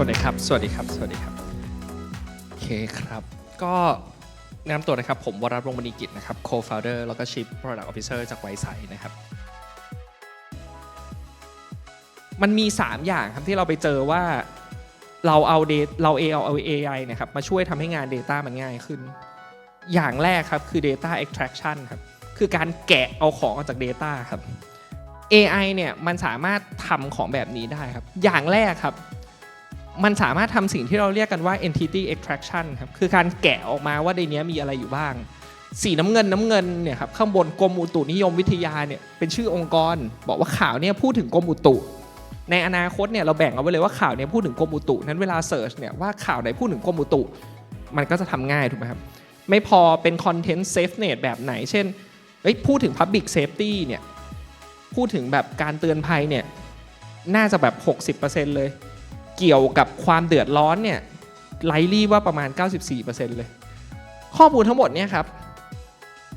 วัสดีครับ สวัสดีครับ สวัสดีครับ โอเคครับ ก็แนะนำตัวนะครับ ผมวรัตน์วงศ์มณีกิจนะครับ co-founder แล้วก็ chief product officer จากไวไซนะครับ มันมี 3 อย่างครับที่เราไปเจอว่าเราเอาเดเราเอเอาเอา AI นะครับมาช่วยทำให้งาน Data มันง่ายขึ้น อย่างแรกครับคือ data extraction ครับ คือการแกะเอาของออกจาก Data ครับ AI เนี่ยมันสามารถทำของแบบนี้ได้ครับ อย่างแรกครับ มันสามารถทำสิ่งที่เราเรียกกันว่า entity extraction ครับคือการแกะออกมาว่าในนี้มีอะไรอยู่บ้าง สีน้ำเงินน้ำเงินเนี่ยครับข้างบนกรมอุตุนิยมวิทยาเนี่ยเป็นชื่อองค์กร บอกว่าข่าวเนี่ยพูดถึงกรมอุตุ ในอนาคตเนี่ยเราแบ่งเอาไว้เลยว่าข่าวเนี่ยพูดถึงกรมอุตุนั้นเวลาเสิร์ชเนี่ยว่าข่าวไหนพูดถึงกรมอุตุ มันก็จะทำง่ายถูกไหมครับไม่พอเป็นคอนเทนต์เซฟเน t แบบไหน เช่นเอ้ยพูดถึง Public Safety เนี่ยพูดถึงแบบการเตือนภัยเนี่ยน่าจะแบบ 60%เลย เกี่ยวกับความเดือดร้อนเนี่ยไลลี่ว่าประมาณ 94%เลย ข้อมูลทั้งหมดเนี่ยครับ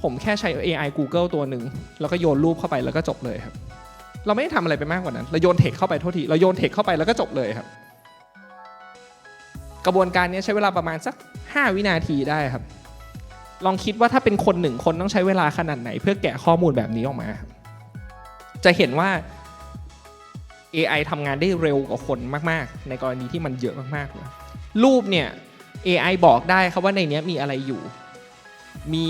ผมแค่ใช้ AI Google ตัวหนึ่ง แล้วก็โยนรูปเข้าไปแล้วก็จบเลยครับ เราไม่ได้ทำอะไรไปมากกว่านั้น เราโยนเทคเข้าไปโทษทีเราโยนเทคเข้าไปแล้วก็จบเลยครับ กระบวนการนี้ใช้เวลาประมาณสัก 5 วินาทีได้ครับ ลองคิดว่าถ้าเป็นคนหนึ่งคนต้องใช้เวลาขนาดไหน เพื่อแกะข้อมูลแบบนี้ออกมา จะเห็นว่า AI ทำงานได้เร็วกว่าคนมากๆ ในกรณีที่มันเยอะมากๆเลยรูปเนี่ย AI บอกได้ครับว่าในนี้มีอะไรอยู่ มี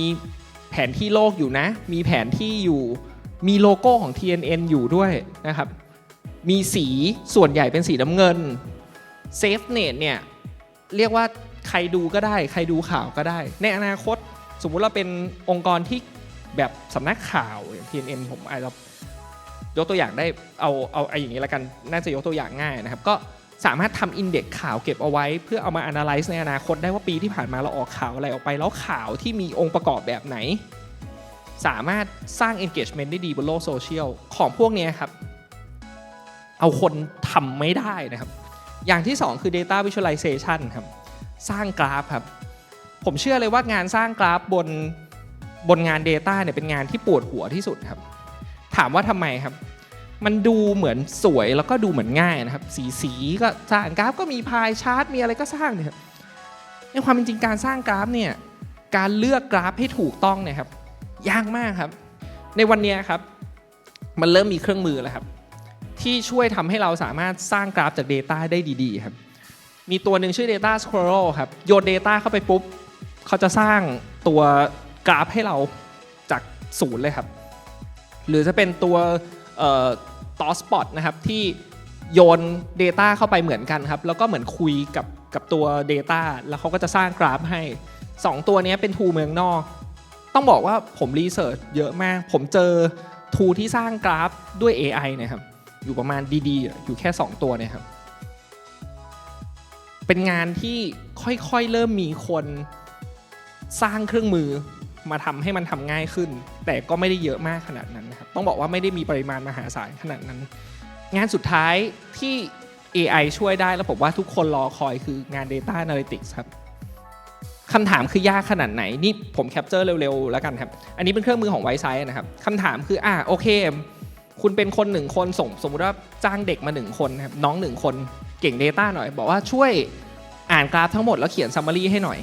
แผนที่โลกอยู่นะ มีแผนที่อยู่ มีโลโก้ของ TNN อยู่ด้วยนะครับ มีสีส่วนใหญ่เป็นสีน้ำเงิน SafeNet เนี่ยเรียกว่าใครดูก็ได้ ใครดูข่าวก็ได้ ในอนาคตสมมุติเราเป็นองค์กรที่แบบสำนักข่าวอย่าง TNN ผมอาจจะ ยกตัวอย่างได้เอาเอาไอ้อย่างนี้ละกันน่าจะยกตัวอย่างง่ายนะครับก็สามารถทำอินเด็กข่าวเก็บเอาไว้ เพื่อเอามา analyze ในอนาคตได้ว่าปีที่ผ่านมาเราออกข่าวอะไรออกไป แล้วข่าวที่มีองค์ประกอบแบบไหน สามารถสร้าง engagement ได้ดีบนโลกโซเชียลของพวกนี้ครับ เอาคนทำไม่ได้นะครับ อย่างที่ 2 คือ data visualization ครับ สร้างกราฟครับ ผมเชื่อเลยว่างานสร้างกราฟบนบนงาน Data เนี่ยเป็นงานที่ปวดหัวที่สุดครับ ถามว่าทำไมครับ มันดูเหมือนสวยแล้วก็ดูเหมือนง่ายนะครับ สีสีก็สร้างกราฟก็มีพายชาร์ตมีอะไรก็สร้างเนี่ยในความเป็นจริงการสร้างกราฟเนี่ยการเลือกกราฟให้ถูกต้องเนี่ยครับยากมากครับ ในวันนี้ครับ มันเริ่มมีเครื่องมือแล้วครับ ที่ช่วยทำให้เราสามารถสร้างกราฟจาก Data ได้ดีๆครับ มีตัวหนึ่งชื่อ Data Squirrel ครับโยน Data เข้าไปปุ๊บ เขาจะสร้างตัวกราฟให้เราจากศูนย์เลยครับ หรือจะเป็นตัวต่อสปอตนะครับที่โยน Data เข้าไปเหมือนกันครับ แล้วก็เหมือนคุยกับกับตัว Data แล้วเขาก็จะสร้างกราฟให้ 2 ตัวนี้เป็นทูเมืองนอก ต้องบอกว่าผมรีเสิร์ชเยอะมาก ผมเจอทูที่สร้างกราฟด้วย AI นะครับอยู่ประมาณดีๆ อยู่แค่ 2 ตัวเนี่ยครับ เป็นงานที่ค่อยๆ เริ่มมีคนสร้างเครื่องมือ มาทำให้มันทำง่ายขึ้น แต่ก็ไม่ได้เยอะมากขนาดนั้นนะครับต้องบอกว่าไม่ได้มีปริมาณมหาศาลขนาดนั้น งานสุดท้ายที่ AI ช่วยได้แล้วผมว่าทุกคนรอคอยคืองาน Data Analytics ครับคำถามคือยากขนาดไหน นี่ผมแคปเจอร์เร็วๆแล้วกันครับ อันนี้เป็นเครื่องมือของไวซ์ไซนะครับคำถามคืออ่าโอเค คุณเป็นคนหนึ่งคนส่งสมมุติว่าจ้างเด็กมาหนึ่งคนครับน้องหนึ่งคนเก่ง Data หน่อย บอกว่าช่วยอ่านกราฟทั้งหมดแล้วเขียน summary ให้หน่อย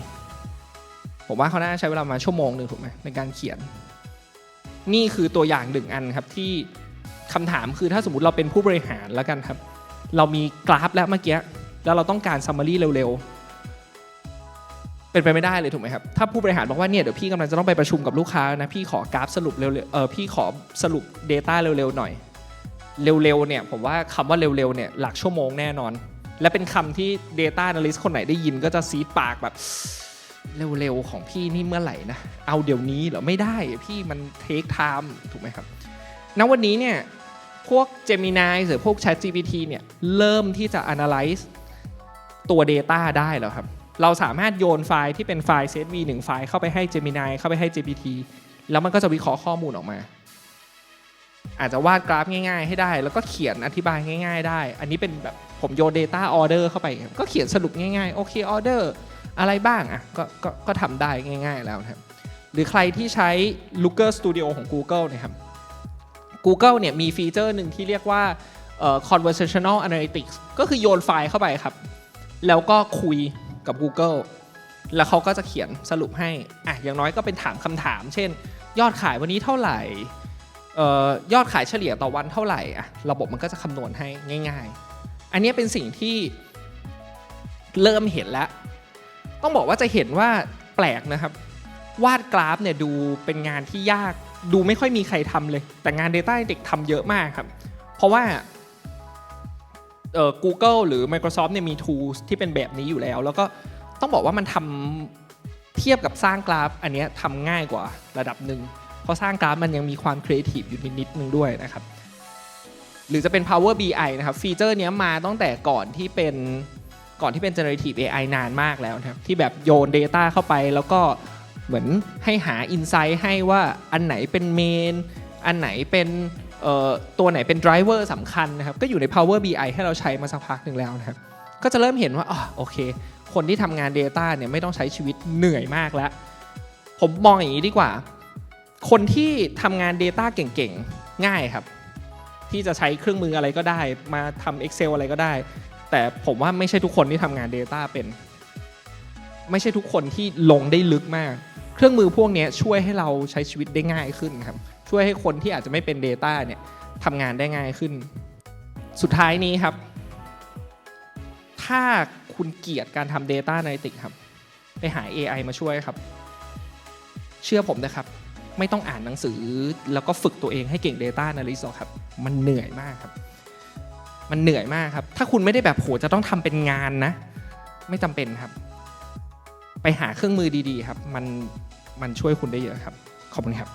ผมว่าเขาน่าใช้เวลามาชั่วโมงหนึ่งถูกไหมในการเขียน นี่คือตัวอย่างหนึ่งอันครับที่คำถามคือถ้าสมมติเราเป็นผู้บริหารแล้วกันครับ เรามีกราฟแล้วเมื่อกี้แล้วเราต้องการ summary เร็วๆ เป็นไปไม่ได้เลยถูกไหมครับ ถ้าผู้บริหารบอกว่าเนี่ยเดี๋ยวพี่กำลังจะต้องไปประชุมกับลูกค้านะพี่ขอกราฟสรุปเร็วๆเออพี่ขอสรุป Data เร็วๆหน่อย เร็วๆเนี่ยผมว่าคำว่าเร็วๆเนี่ยหลักชั่วโมงแน่นอน และเป็นคำที่ Data Analyst คนไหนได้ยินก็จะซีปากแบบ เร็วๆของพี่นี่เมื่อไหร่นะ เอาเดี๋ยวนี้เหรอไม่ได้พี่มันเทคไทม์ถูกไหมครับณวันนี้เนี่ยพวก Gemini หรือพวก ChatGPT เนี่ยเริ่มที่จะ analyze ตัว Data ได้แล้วครับ เราสามารถโยนไฟล์ที่เป็นไฟล์ CSV หนึ่งไฟล์เข้าไปให้ Gemini เข้าไปให้ GPT แล้วมันก็จะวิเคราะห์ข้อมูลออกมา อาจจะวาดกราฟง่าย ๆ ให้ได้ แล้วก็เขียนอธิบายง่าย ๆ ได้ อันนี้เป็นแบบผมโยน Data Order เข้าไป ก็เขียนสรุปง่ายๆ โอเค Order อะไรบ้างอะก็ก็ก็ทำได้ง่าย ๆ แล้วนะครับ หรือใครที่ใช้ Looker Studio ของ Google เนะครับ Google เนี่ยมีฟีเจอร์หนึ่งที่เรียกว่า conversational analytics ก็คือโยนไฟล์เข้าไปครับ แล้วก็คุยกับ Google แล้วเขาก็จะเขียนสรุปให้อะอย่างน้อยก็เป็นถามคำถาม เช่น ยอดขายวันนี้เท่าไหร่อ่อยอดขายเฉลี่ยต่อวันเท่าไหร่อะระบบมันก็จะคำนวณให้ง่าย ๆ อันนี้เป็นสิ่งที่เริ่มเห็นแล้ว ต้องบอกว่าจะเห็นว่าแปลกนะครับ วาดกราฟเนี่ยดูเป็นงานที่ยากดูไม่ค่อยมีใครทำเลย แต่งาน Data เด็กทำเยอะมากครับ เพราะว่าเอ่อ Google หรือ Microsoft เนี่ยมี tools ที่เป็นแบบนี้อยู่แล้ว แล้วก็ต้องบอกว่ามันทำเทียบกับสร้างกราฟ อันเนี้ยทำง่ายกว่าระดับหนึ่งเพราะสร้างกราฟมันยังมีความครีเอทีฟอยู่นิดๆนึงด้วยนะครับ หรือจะเป็น Power BI นะครับ ฟีเจอร์เนี้ยมาตั้งแต่ก่อนที่เป็น ก่อนที่เป็น generative AI นานมากแล้วนะครับที่แบบโยน Data เข้าไปแล้วก็เหมือนให้หา Insight ให้ว่าอันไหนเป็นเมนอันไหนเป็นตัวไหนเป็น driver สำคัญนะครับก็อยู่ใน Power BI ให้เราใช้มาสักพักหนึ่งแล้วนะครับก็จะเริ่มเห็นว่าอ๋อโอเค คนที่ทำงาน Data เนี่ยไม่ต้องใช้ชีวิตเหนื่อยมากแล้ว ผมมองอย่างนี้ดีกว่า คนที่ทำงาน Data เก่งๆ ง่ายครับ ที่จะใช้เครื่องมืออะไรก็ได้ มาทำ Excel อะไรก็ได้ แต่ผมว่าไม่ใช่ทุกคนที่ทำงาน Data เป็น ไม่ใช่ทุกคนที่ลงได้ลึกมาก เครื่องมือพวกนี้ช่วยให้เราใช้ชีวิตได้ง่ายขึ้นครับ ช่วยให้คนที่อาจจะไม่เป็น Data เนี่ยทำงานได้ง่ายขึ้น สุดท้ายนี้ครับ ถ้าคุณเกลียดการทำ Data Analytics ครับ ไปหา AI มาช่วยครับ เชื่อผมนะครับ ไม่ต้องอ่านหนังสือแล้วก็ฝึกตัวเองให้เก่ง Data Analyst หรอกครับ มันเหนื่อยมากครับ มันเหนื่อยมากครับ ถ้าคุณไม่ได้แบบโหจะต้องทำเป็นงานนะ ไม่จำเป็นครับ ไปหาเครื่องมือดีๆ ครับ มันมันช่วยคุณได้เยอะครับ ขอบคุณครับ